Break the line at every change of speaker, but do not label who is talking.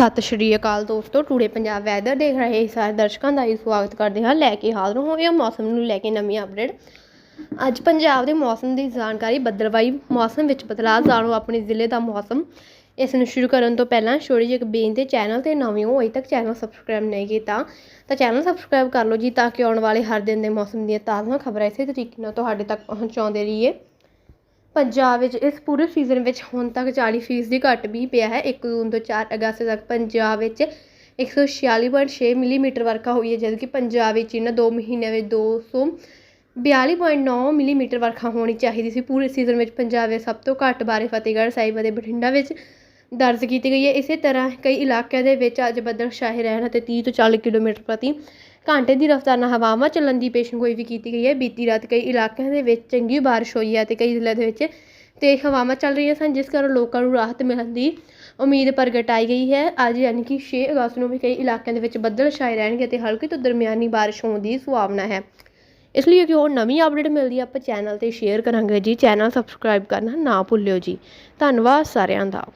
ਸਤਿ ਸ਼੍ਰੀ ਅਕਾਲ ਦੋਸਤੋ, today Punjab weather ਦੇਖ ਰਹੇ ਸਾਰੇ ਦਰਸ਼ਕਾਂ ਦਾ ਹੀ ਸਵਾਗਤ ਕਰਦੇ ਹਾਂ। ਲੈ ਕੇ ਹਾਜ਼ਰ ਹੋਏ ਹਾਂ ਮੌਸਮ ਨੂੰ ਲੈ ਕੇ ਨਵੀਂ ਅਪਡੇਟ ਅੱਜ ਪੰਜਾਬ ਦੇ ਮੌਸਮ ਦੀ ਜਾਣਕਾਰੀ ਬੱਦਲਵਾਈ। ਮੌਸਮ ਵਿੱਚ ਬਦਲਾਅ ਜਾਣੋ ਆਪਣੇ ਜ਼ਿਲ੍ਹੇ ਦਾ ਮੌਸਮ। ਇਸ ਨੂੰ ਸ਼ੁਰੂ ਕਰਨ ਤੋਂ ਪਹਿਲਾਂ ਛੋਟੀ ਜਿਹੀ ਇੱਕ ਬੇਨਤੀ ਚੈਨਲ ਤੇ ਨਵੇਂ ਹੋ ਅਜੇ ਤੱਕ ਚੈਨਲ ਸਬਸਕ੍ਰਾਈਬ ਨਹੀਂ ਕੀਤਾ, ਤਾਂ ਚੈਨਲ ਸਬਸਕ੍ਰਾਈਬ ਕਰ ਲਓ ਜੀ, ਤਾਂ ਕਿ ਆਉਣ ਵਾਲੇ ਹਰ ਦਿਨ ਦੇ ਮੌਸਮ ਦੀਆਂ ਤਾਜ਼ਾ ਖਬਰਾਂ ਇਸੇ ਤਰੀਕੇ ਨਾਲ ਤੁਹਾਡੇ ਤੱਕ ਪਹੁੰਚਾਉਂਦੇ ਰਹੀਏ। ਪੰਜਾਬ ਵਿੱਚ ਇਸ ਪੂਰੇ ਸੀਜ਼ਨ ਵਿੱਚ ਹੁਣ ਤੱਕ 40 ਫੀਸਦੀ ਘੱਟ ਵੀ ਪਿਆ ਹੈ। ਇੱਕ ਜੂਨ ਤੋਂ ਚਾਰ ਅਗਸਤ ਤੱਕ ਪੰਜਾਬ ਵਿੱਚ 146.6 ਮਿਲੀਮੀਟਰ ਵਰਖਾ ਹੋਈ ਹੈ, ਜਦਕਿ ਪੰਜਾਬ ਵਿੱਚ ਇਹਨਾਂ ਦੋ ਮਹੀਨਿਆਂ ਵਿੱਚ 242.9 ਮਿਲੀਮੀਟਰ ਵਰਖਾ ਹੋਣੀ ਚਾਹੀਦੀ ਸੀ। ਪੂਰੇ ਸੀਜ਼ਨ ਵਿੱਚ ਪੰਜਾਬ ਵਿੱਚ ਸਭ ਤੋਂ ਘੱਟ ਬਾਰਿਸ਼ ਫਤਿਹਗੜ੍ਹ ਸਾਹਿਬ ਅਤੇ ਬਠਿੰਡਾ ਵਿੱਚ ਦਰਜ ਕੀਤੀ ਗਈ ਹੈ। ਇਸੇ ਤਰ੍ਹਾਂ ਕਈ ਇਲਾਕਿਆਂ ਦੇ ਵਿੱਚ ਅੱਜ ਬੱਦਲ ਛਾਏ ਰਹਿਣ ਅਤੇ 30 ਤੋਂ 40 ਕਿਲੋਮੀਟਰ ਪ੍ਰਤੀ ਘੰਟੇ ਦੀ ਰਫ਼ਤਾਰ ਨਾਲ ਹਵਾਵਾਂ ਚੱਲਣ ਦੀ ਪੇਸ਼ਗੋਈ ਵੀ ਕੀਤੀ ਗਈ ਹੈ। ਬੀਤੀ ਰਾਤ ਕਈ ਇਲਾਕਿਆਂ ਦੇ ਵਿੱਚ ਚੰਗੀ ਬਾਰਿਸ਼ ਹੋਈ ਹੈ ਅਤੇ ਕਈ ਜ਼ਿਲ੍ਹਿਆਂ ਦੇ ਵਿੱਚ ਤੇਜ਼ ਹਵਾਵਾਂ ਚੱਲ ਰਹੀਆਂ ਸਨ, ਜਿਸ ਕਾਰਨ ਲੋਕਾਂ ਨੂੰ ਰਾਹਤ ਮਿਲਣ ਦੀ ਉਮੀਦ ਪ੍ਰਗਟਾਈ ਗਈ ਹੈ। ਅੱਜ ਯਾਨੀ ਕਿ 6 ਅਗਸਤ ਨੂੰ ਵੀ ਕਈ ਇਲਾਕਿਆਂ ਦੇ ਵਿੱਚ ਬੱਦਲ ਛਾਏ ਰਹਿਣਗੇ ਅਤੇ ਹਲਕੀ ਤੋਂ ਦਰਮਿਆਨੀ ਬਾਰਿਸ਼ ਹੋਣ ਦੀ ਸੰਭਾਵਨਾ ਹੈ। ਇਸ ਲਈ ਕਿ ਹੋਰ ਨਵੀਂ ਅਪਡੇਟ ਮਿਲਦੀ ਹੈ। ਆਪਾਂ ਚੈਨਲ ਤੇ ਸ਼ੇਅਰ ਕਰਾਂਗੇ ਜੀ। ਚੈਨਲ ਸਬਸਕ੍ਰਾਈਬ ਕਰਨਾ ਨਾ ਭੁੱਲਿਓ ਜੀ। ਧੰਨਵਾਦ ਸਾਰਿਆਂ ਦਾ।